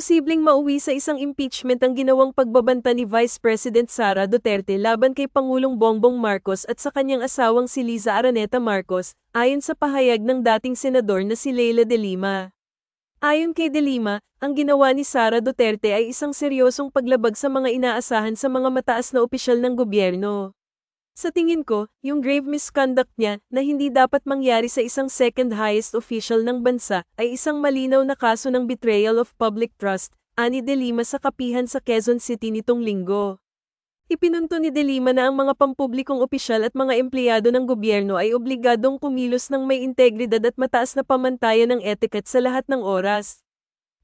Posibleng mauwi sa isang impeachment ang ginawang pagbabanta ni Vice President Sara Duterte laban kay Pangulong Bongbong Marcos at sa kanyang asawang si Liza Araneta Marcos, ayon sa pahayag ng dating senador na si Leila de Lima. Ayon kay de Lima, ang ginawa ni Sara Duterte ay isang seryosong paglabag sa mga inaasahan sa mga mataas na opisyal ng gobyerno. Sa tingin ko, yung grave misconduct niya na hindi dapat mangyari sa isang second highest official ng bansa ay isang malinaw na kaso ng betrayal of public trust, ani De Lima sa kapihan sa Quezon City nitong linggo. Ipinunto ni De Lima na ang mga pampublikong opisyal at mga empleyado ng gobyerno ay obligadong kumilos ng may integridad at mataas na pamantayan ng etiquette sa lahat ng oras.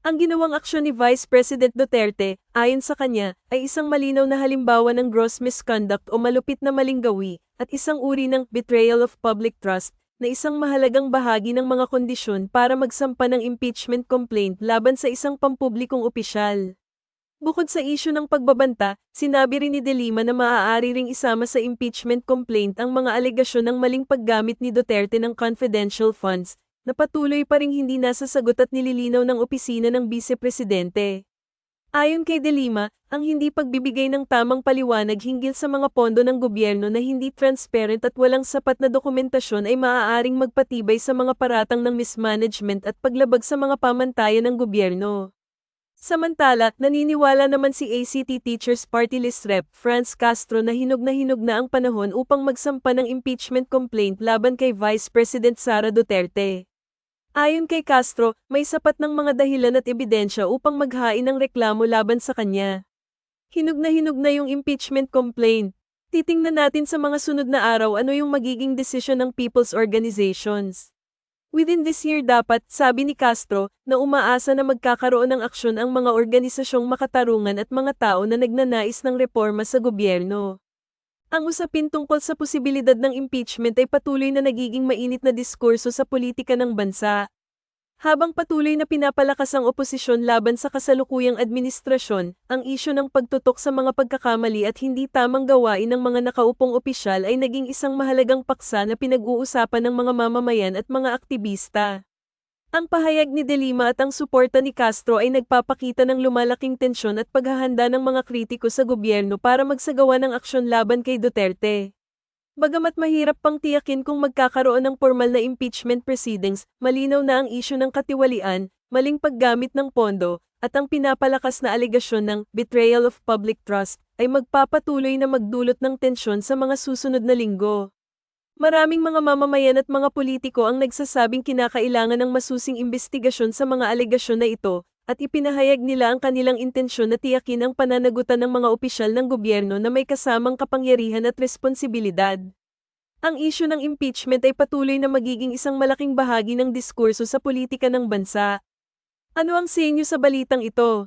Ang ginawang aksyon ni Vice President Duterte, ayon sa kanya, ay isang malinaw na halimbawa ng gross misconduct o malupit na maling gawi, at isang uri ng betrayal of public trust, na isang mahalagang bahagi ng mga kondisyon para magsampa ng impeachment complaint laban sa isang pampublikong opisyal. Bukod sa isyu ng pagbabanta, sinabi rin ni De Lima na maaari ring isama sa impeachment complaint ang mga alegasyon ng maling paggamit ni Duterte ng confidential funds, na patuloy pa ring hindi nasasagot at nililinaw ng opisina ng Vice Presidente. Ayon kay De Lima, ang hindi pagbibigay ng tamang paliwanag hinggil sa mga pondo ng gobyerno na hindi transparent at walang sapat na dokumentasyon ay maaaring magpatibay sa mga paratang ng mismanagement at paglabag sa mga pamantayan ng gobyerno. Samantala, naniniwala naman si ACT Teachers Party List Rep. Franz Castro na hinog na hinog na ang panahon upang magsampa ng impeachment complaint laban kay Vice President Sara Duterte. Ayon kay Castro, may sapat ng mga dahilan at ebidensya upang maghain ng reklamo laban sa kanya. Hinog na hinog na yung impeachment complaint. Titingnan natin sa mga sunod na araw ano yung magiging desisyon ng people's organizations. Within this year dapat, sabi ni Castro, na umaasa na magkakaroon ng aksyon ang mga organisasyong makatarungan at mga tao na nagnanais ng reforma sa gobyerno. Ang usapin tungkol sa posibilidad ng impeachment ay patuloy na nagiging mainit na diskurso sa politika ng bansa. Habang patuloy na pinapalakas ang oposisyon laban sa kasalukuyang administrasyon, ang isyo ng pagtutok sa mga pagkakamali at hindi tamang gawain ng mga nakaupong opisyal ay naging isang mahalagang paksa na pinag-uusapan ng mga mamamayan at mga aktivista. Ang pahayag ni De Lima at ang suporta ni Castro ay nagpapakita ng lumalaking tensyon at paghahanda ng mga kritiko sa gobyerno para magsagawa ng aksyon laban kay Duterte. Bagamat mahirap pang tiyakin kung magkakaroon ng formal na impeachment proceedings, malinaw na ang isyu ng katiwalian, maling paggamit ng pondo, at ang pinapalakas na alegasyon ng betrayal of public trust ay magpapatuloy na magdulot ng tensyon sa mga susunod na linggo. Maraming mga mamamayan at mga politiko ang nagsasabing kinakailangan ng masusing investigasyon sa mga alegasyon na ito, at ipinahayag nila ang kanilang intensyon na tiyakin ang pananagutan ng mga opisyal ng gobyerno na may kasamang kapangyarihan at responsibilidad. Ang isyu ng impeachment ay patuloy na magiging isang malaking bahagi ng diskurso sa politika ng bansa. Ano ang sa inyo sa balitang ito?